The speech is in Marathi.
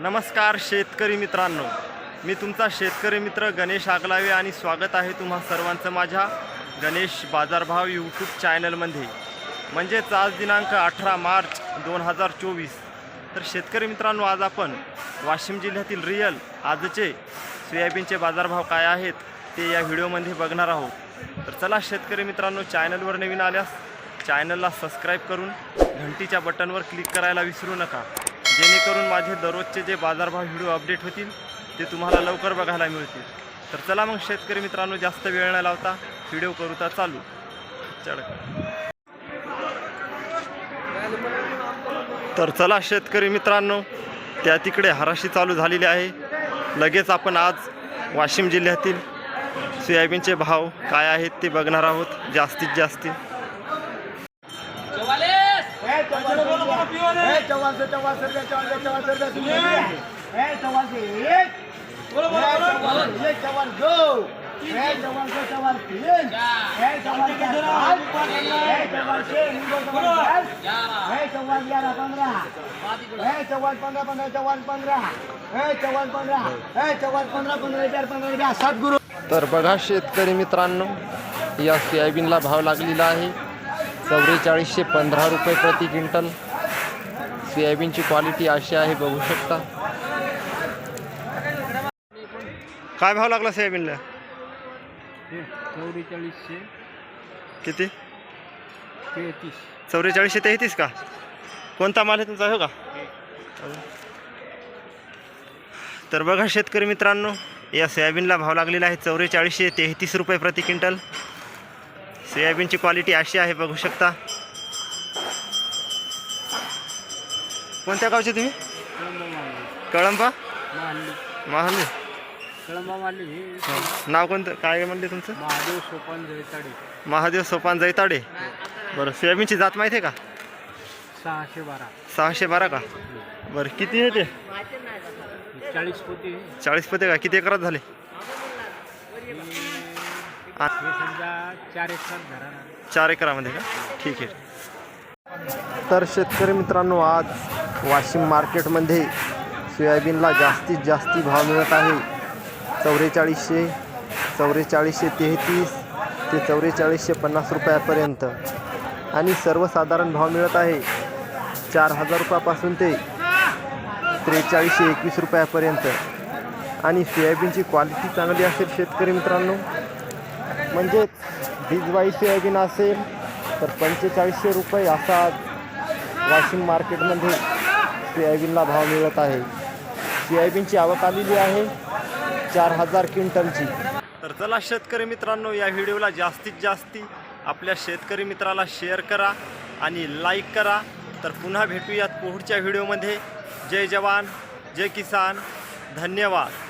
नमस्कार शेतकरी मित्रांनो. मी तुमचा शेतकरी मित्र गणेश आगलावे आणि स्वागत आहे तुम्हा सर्वांचं माझ्या गणेश बाजारभाव यूट्यूब चॅनलमध्ये म्हणजेच आज दिनांक अठरा मार्च दोन हजार चोवीस. तर शेतकरी मित्रांनो आज आपण वाशिम जिल्ह्यातील रिअल आजचे सोयाबीनचे बाजारभाव काय आहेत ते या व्हिडिओमध्ये बघणार आहोत. तर चला शेतकरी मित्रांनो चॅनलवर नवीन आल्यास चॅनलला सबस्क्राईब करून घंटीच्या बटनवर क्लिक करायला विसरू नका. जेणेकरून माझे दररोजचे जे बाजारभाव व्हिडिओ अपडेट होतील ते तुम्हाला लवकर बघायला मिळतील. तर चला मग शेतकरी मित्रांनो जास्त वेळ न लावता व्हिडिओ करूता चालू. चढ. तर चला शेतकरी मित्रांनो त्या तिकडे हराशी चालू झालेली आहे. लगेच आपण आज वाशिम जिल्ह्यातील सोयाबीनचे भाव काय आहेत ते बघणार आहोत जास्तीत जास्त. एक. दो. तीन. चार, ग्यारह, पंद्रह. पंद्रह, पंद्रह, पंद्रह. चार, पंद्रह, रुपया. सद्गुरु. तर बघा शेतकरी मित्रांनो या सोयाबीनला भाव लागलेला आहे. चौवेचाळीसशे पंधरा रुपये प्रति क्विंटल. सोयाबीनची क्वालिटी अशी आहे बघू शकता. काय भाव लागला सोयाबीनला? चौवेचाळीसशे. किती? तेहतीस. चौवेचाळीसशे तेहतीस का? कोणता माल आहे तुमचा हो का? तर बघा शेतकरी मित्रांनो या सोयाबीनला भाव लागलेला आहे चौवेचाळीसशे तेहतीस रुपये प्रति क्विंटल. सोयाबीनची क्वालिटी अशी आहे बघू शकता. कोणत्या गावचे तुम्ही? कळंबा? महाली कळंबा मारली नाव कोणतं? काय म्हणले तुमचं? महादेव सोपान जैताडे. महादेव सोपान जैताडे. बरं सोयाबीनची जात माहिती आहे का? सहाशे बारा. सहाशे बारा का? बरं किती आहे ते चाळीस पोती. चाळीस पोते का? किती एकरात झाले? चार चार एकरामध्ये का? ठीक आहे. तर शेतकरी मित्रांनो आज वाशिम मार्केटमध्ये सोयाबीनला जास्तीत जास्ती भाव मिळत आहे. चौवेचाळीसशे चौवेचाळीसशे तेहतीस ते चौवेचाळीसशे पन्नास रुपयापर्यंत. आणि सर्वसाधारण भाव मिळत आहे चार हजार रुपयापासून ते त्रेचाळीसशे एकवीस रुपयापर्यंत. आणि सोयाबीनची क्वालिटी चांगली असेल शेतकरी मित्रांनो म्हणजेच बीजवाई सोयाबीन असेल तर पंचेचाळीसशे रुपये असा वाशिम मार्केटमध्ये सोयाबीनला भाव मिळत आहे. सोयाबीनची आवक आलेली आहे चार हजार क्विंटलची. तर चला शेतकरी मित्रांनो या व्हिडिओला जास्तीत जास्ती आपल्या शेतकरी मित्राला शेअर करा आणि लाईक करा. तर पुन्हा भेटूयात पुढच्या व्हिडिओमध्ये. जय जवान जय किसान. धन्यवाद.